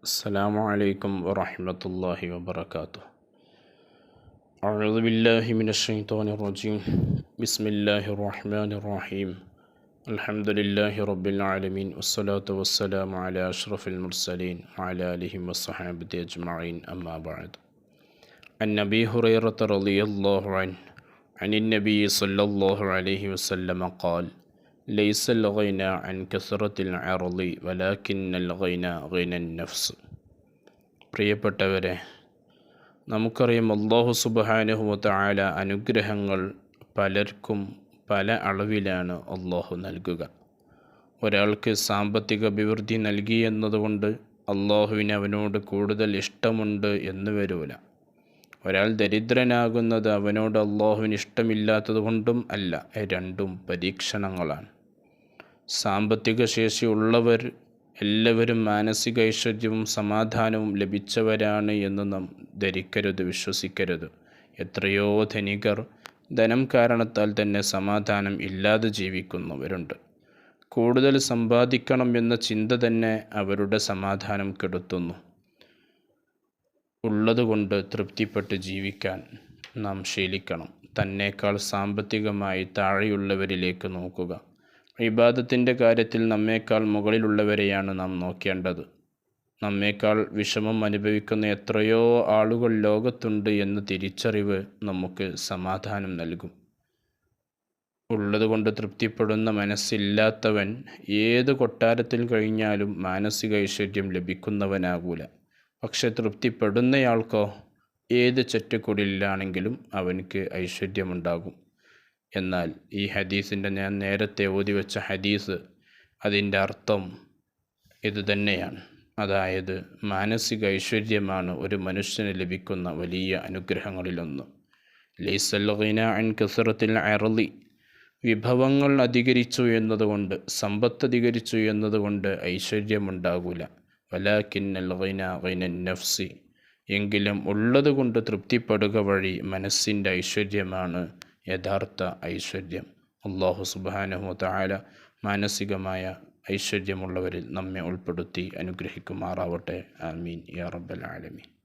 السلام عليكم ورحمة الله وبركاته. أعوذ بالله من الشيطان الرجيم. بسم الله الرحمن الرحيم. الحمد لله رب العالمين والصلاة والسلام على أشرف المرسلين وعلى آله وصحبه أجمعين أما بعد. عن هريرة رضي الله عنه عن النبي صلى الله عليه وسلم قال ليس الغنى عن كثرة العرض ولكن الغنى غنى النفس പ്രിയപ്പെട്ടവരെ നമുക്കറിയാം അള്ളാഹു സുബാനുഹുമത്തായ അനുഗ്രഹങ്ങൾ പലർക്കും പല അളവിലാണ് അള്ളാഹു നൽകുക ഒരാൾക്ക് സാമ്പത്തിക അഭിവൃദ്ധി നൽകി എന്നതുകൊണ്ട് അള്ളാഹുവിന് അവനോട് കൂടുതൽ ഇഷ്ടമുണ്ട് എന്ന് വരൂല ഒരാൾ ദരിദ്രനാകുന്നത് അവനോട് അള്ളാഹുവിന് ഇഷ്ടമില്ലാത്തത് കൊണ്ടും അല്ല രണ്ടും പരീക്ഷണങ്ങളാണ് സാമ്പത്തിക ശേഷിയുള്ളവർ എല്ലാവരും മാനസിക ഐശ്വര്യവും സമാധാനവും ലഭിച്ചവരാണ് എന്ന് നാം ധരിക്കരുത് വിശ്വസിക്കരുത്. എത്രയോ ധനികർ ധനം കാരണത്താൽ തന്നെ സമാധാനം ഇല്ലാതെ ജീവിക്കുന്നവരുണ്ട്. കൂടുതൽ സമ്പാദിക്കണം എന്ന ചിന്ത തന്നെ അവരുടെ സമാധാനം കെടുത്തുന്നു. ഉള്ളതുകൊണ്ട് തൃപ്തിപ്പെട്ട് ജീവിക്കാൻ നാം ശീലിക്കണം. തന്നേക്കാൾ സാമ്പത്തികമായി താഴെയുള്ളവരിലേക്ക് നോക്കുക. ഇബാദത്തിന്റെ കാര്യത്തിൽ നമ്മേക്കാൾ മുകളിലുള്ളവരെയാണ് നാം നോക്കേണ്ടത്. നമ്മേക്കാൾ വിഷമം അനുഭവിക്കുന്ന എത്രയോ ആളുകൾ ലോകത്തുണ്ട് എന്ന തിരിച്ചറിവ് നമുക്ക് സമാധാനം നൽകും. ഉള്ളതുകൊണ്ട് തൃപ്തിപ്പെടുന്ന മനസ്സില്ലാത്തവൻ ഏത് കൊട്ടാരത്തിൽ കഴിഞ്ഞാലും മാനസിക ഐശ്വര്യം ലഭിക്കുന്നവനാകൂല. പക്ഷെ തൃപ്തിപ്പെടുന്നയാൾക്കോ ഏത് ചെറ്റക്കുടിലാണെങ്കിലും അവനക്ക് ഐശ്വര്യമുണ്ടാകും. എന്നാൽ ഈ ഹദീസിന്റെ ഞാൻ നേരത്തെ ഓതി വെച്ച ഹദീസ് അതിന്റെ അർത്ഥം ഇതുതന്നെയാണ് അതായത് മാനസിക ഐശ്വര്യമാണ് ഒരു മനുഷ്യന് ലഭിക്കുന്ന വലിയ അനുഗ്രഹങ്ങളിലൊന്ന്. ലൈസൽഗിന അൻ കസറത്തിൽ അറളി വിഭവങ്ങൾ അധികരിച്ചു എന്നതുകൊണ്ട് സമ്പത്ത് അധികരിച്ചു എന്നതുകൊണ്ട് ഐശ്വര്യമുണ്ടാകില്ല വലാക്കിന്നൽ ഗൈന ഗൈനൻ നഫ്സി. എങ്കിലും ഉള്ളതുകൊണ്ട് തൃപ്തിപ്പെടുക വഴി മനസ്സിന്റെ ഐശ്വര്യമാണ് യഥാർത്ഥ ഐശ്വര്യം. അള്ളാഹു സുബാനഹു താല മാനസികമായ ഐശ്വര്യമുള്ളവരിൽ നമ്മെ ഉൾപ്പെടുത്തി അനുഗ്രഹിക്കുമാറാവട്ടെ. ആമീൻ. യാ റബ്ബൽ ആലമീൻ.